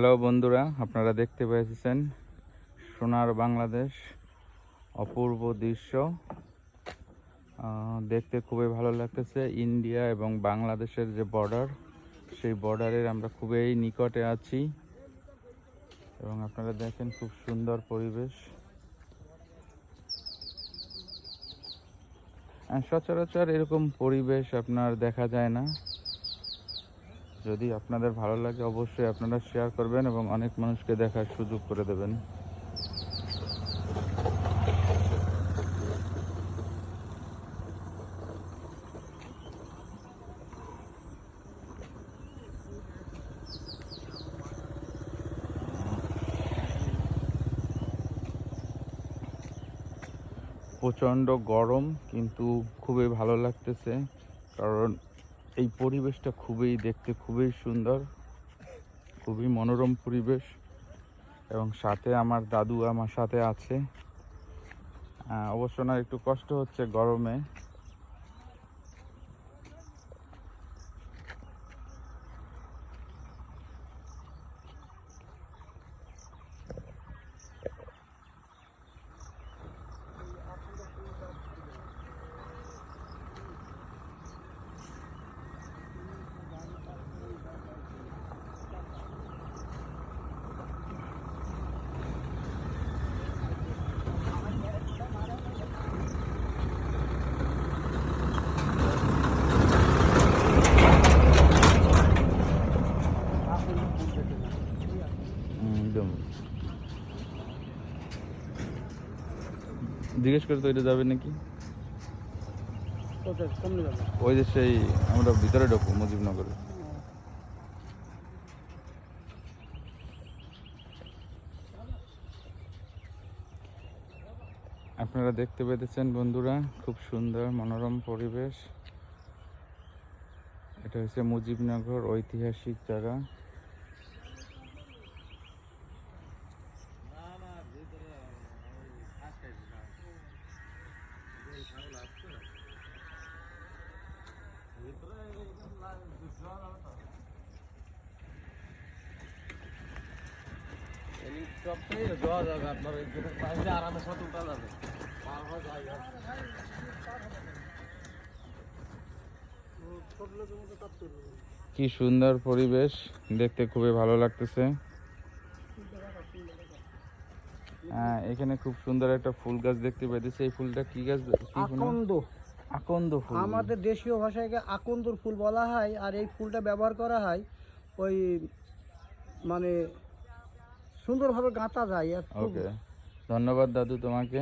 Hello বন্ধুরা, আপনারা দেখতে পেয়েছেন সোনার বাংলাদেশ অপূর্ব দৃশ্য। দেখতে খুবই ভালো লাগতেছে। ইন্ডিয়া এবং বাংলাদেশের যে বর্ডার সেই বর্ডারের আমরা খুবই নিকটে আছি। এবং আপনারা দেখেন খুব সুন্দর পরিবেশ। সচরাচর এরকম পরিবেশ আপনার দেখা যায় না। যদি আপনাদের ভালো লাগে অবশ্যই আপনারা শেয়ার করবেন এবং অনেক মানুষকে দেখার সুযোগ করে দেবেন। প্রচণ্ড গরম, কিন্তু খুবই ভালো লাগতেছে, কারণ এই পরিবেশটা খুবই দেখতে খুবই সুন্দর, খুবই মনোরম পরিবেশ এবং সাথে আমার দাদু আমার সাথে আছে। অবশ্য না, একটু কষ্ট হচ্ছে গরমে। একদম। জিজ্ঞেস করে তো এটা যাবে নাকি? ওই যে সেই আমরা ভিতরে ঢুকবো মুজিবনগরে। আপনারা দেখতে পেতেছেন বন্ধুরা খুব সুন্দর মনোরম পরিবেশ। এটা হচ্ছে মুজিবনগর ঐতিহাসিক জায়গা। হেলিকপ্টারে যাওয়া যাবে আপনার ওই গেটের পাশে আরামের সাথে উঠা যাবে। পার হওয়া জায়গা ছোট লোকের মতো কাজ করবে কি সুন্দর পরিবেশ দেখতে খুবই ভালো লাগতেছে। হ্যাঁ এখানে খুব সুন্দর একটা ফুল গাছ দেখতে পেয়েছি এই ফুলটা কি গাছ? আকন্দ। আকন্দ ফুল। আমাদের দেশীয় ভাষায় আকন্দর ফুল বলা হয় আর এই ফুলটা ব্যবহার করা হয় ওই মানে সুন্দরভাবে গাঁথা যায় ওকে ধন্যবাদ দাদু তোমাকে।